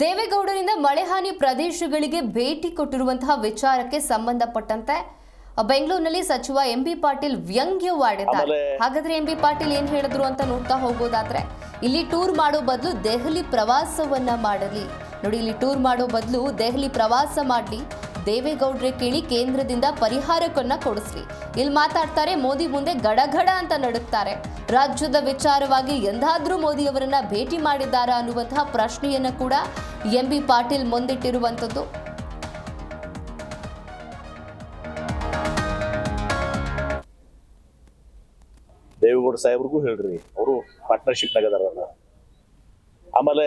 ದೇವೇಗೌಡರಿಂದ ಮಳೆ ಹಾನಿ ಪ್ರದೇಶಗಳಿಗೆ ಭೇಟಿ ಕೊಟ್ಟಿರುವಂತಹ ವಿಚಾರಕ್ಕೆ ಸಂಬಂಧಪಟ್ಟಂತೆ ಬೆಂಗಳೂರಿನಲ್ಲಿ ಸಚಿವ ಎಂ ಬಿ ಪಾಟೀಲ್ ವ್ಯಂಗ್ಯವಾಡಿದ್ದಾರೆ ಹಾಗಾದ್ರೆ ಎಂ ಬಿ ಪಾಟೀಲ್ ಏನ್ ಹೇಳಿದ್ರು ಅಂತ ನೋಡ್ತಾ ಹೋಗೋದಾದ್ರೆ ಇಲ್ಲಿ ಟೂರ್ ಮಾಡೋ ಬದಲು ದೆಹಲಿ ಪ್ರವಾಸವನ್ನ ಮಾಡಲಿ. ನೋಡಿ ಇಲ್ಲಿ ಟೂರ್ ಮಾಡೋ ಬದಲು ದೆಹಲಿ ಪ್ರವಾಸ ಮಾಡಲಿ. ದೇವೇಗೌಡ್ರೆ ಕೇಳಿ ಕೇಂದ್ರದಿಂದ ಪರಿಹಾರಕ್ಕನ್ನ ಕೊಡಿಸ್ರಿ ಇಲ್ಲಿ ಮಾತಾಡ್ತಾರೆ, ಮೋದಿ ಮುಂದೆ ಗಡಗಡ ಅಂತ ನಡುಕ್ತಾರೆ ರಾಜ್ಯದ ವಿಚಾರವಾಗಿ ಎಂದಾದ್ರೂ ಮೋದಿ ಅವರನ್ನ ಭೇಟಿ ಮಾಡಿದ್ದಾರಾ ಅನ್ನುವಂತಹ ಪ್ರಶ್ನೆಯನ್ನ ಕೂಡ ಎಂ ಬಿ ಪಾಟೀಲ್ ಮುಂದಿಟ್ಟಿರುವಂಥದ್ದು. ದೇವೇಗೌಡ ಸಾಹೇಬ್ರಿಗೂ ಹೇಳ್ರಿ, ಅವರು ಪಾರ್ಟ್ನರ್ಶಿಪ್ನಾಗ ಅದಾರಲ್ಲ. ಆಮೇಲೆ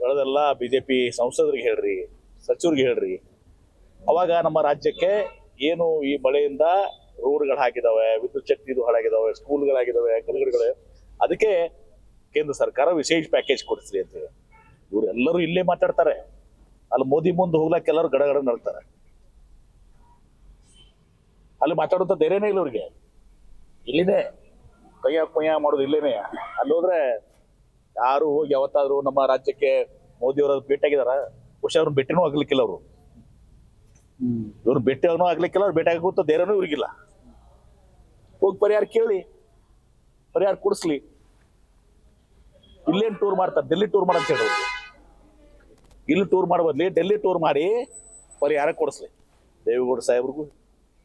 ಬೆಳೆದೆಲ್ಲ ಬಿ ಸಂಸದರಿಗೆ ಹೇಳ್ರಿ, ಸಚಿವರಿಗೆ ಹೇಳ್ರಿ. ಅವಾಗ ನಮ್ಮ ರಾಜ್ಯಕ್ಕೆ ಏನು ಈ ಮಳೆಯಿಂದ ರೋಡ್ಗಳು ಹಾಕಿದಾವೆ ವಿದ್ಯುತ್ ಶಕ್ತಿದು ಹಾಳಾಗಿದಾವೆ, ಸ್ಕೂಲ್ಗಳಾಗಿದಾವೆ, ಕಲ್ಗಡೆಗಳು, ಅದಕ್ಕೆ ಕೇಂದ್ರ ಸರ್ಕಾರ ವಿಶೇಷ ಪ್ಯಾಕೇಜ್ ಕೊಡಿಸ್ರಿ ಅಂತ ಹೇಳಿ. ಇವರೆಲ್ಲರೂ ಇಲ್ಲೇ ಮಾತಾಡ್ತಾರೆ. ಅಲ್ಲಿ ಮೋದಿ ಮುಂದೆ ಹೋಗ್ಲಾಕ್ ಎಲ್ಲರೂ ಗಡಗಡ ನಡ್ತಾರೆ. ಅಲ್ಲಿ ಮಾತಾಡುವಂತ ಧೈರ್ಯನೇ ಇಲ್ಲ ಅವ್ರಿಗೆ ಇಲ್ಲಿದೆ ಕೈಯ ಕೊಯ್ಯ ಮಾಡೋದು ಇಲ್ಲೇನೆ. ಅಲ್ಲಿ ಹೋದ್ರೆ ಯಾರು ಹೋಗಿ ಯಾವತ್ತಾದ್ರೂ ನಮ್ಮ ರಾಜ್ಯಕ್ಕೆ ಮೋದಿ ಅವರ ಭೇಟಿಯಾಗಿದಾರ. ಬಹುಶಃ ಅವ್ರನ್ನ ಭೇಟಿನೂ ಆಗ್ಲಿಕ್ಕಿಲ್ಲ ಅವರು. ಇವ್ರು ಭೇಟಿಯವನು ಆಗ್ಲಿಕ್ಕಿಲ್ಲ, ಅವ್ರು ಭೇಟಿ ಆಗುತ್ತ ಧೈರ್ಯನೂ ಇವ್ರಿಗಿಲ್ಲ. ಹೋಗಿ ಪರಿಹಾರ ಕೇಳಿ, ಪರಿಹಾರ ಕೊಡಿಸ್ಲಿ. ಇಲ್ಲೇನು ಟೂರ್ ಮಾಡ್ತಾರೆ? ಡೆಲ್ಲಿ ಟೂರ್ ಮಾಡಂತ ಹೇಳಿ. ಇಲ್ಲಿ ಟೂರ್ ಮಾಡೋ ಡೆಲ್ಲಿ ಟೂರ್ ಮಾಡಿ ಪರಿಹಾರ ಕೊಡಿಸ್ಲಿ. ದೇವೇಗೌಡ ಸಾಹೇಬ್ರಿಗೂ.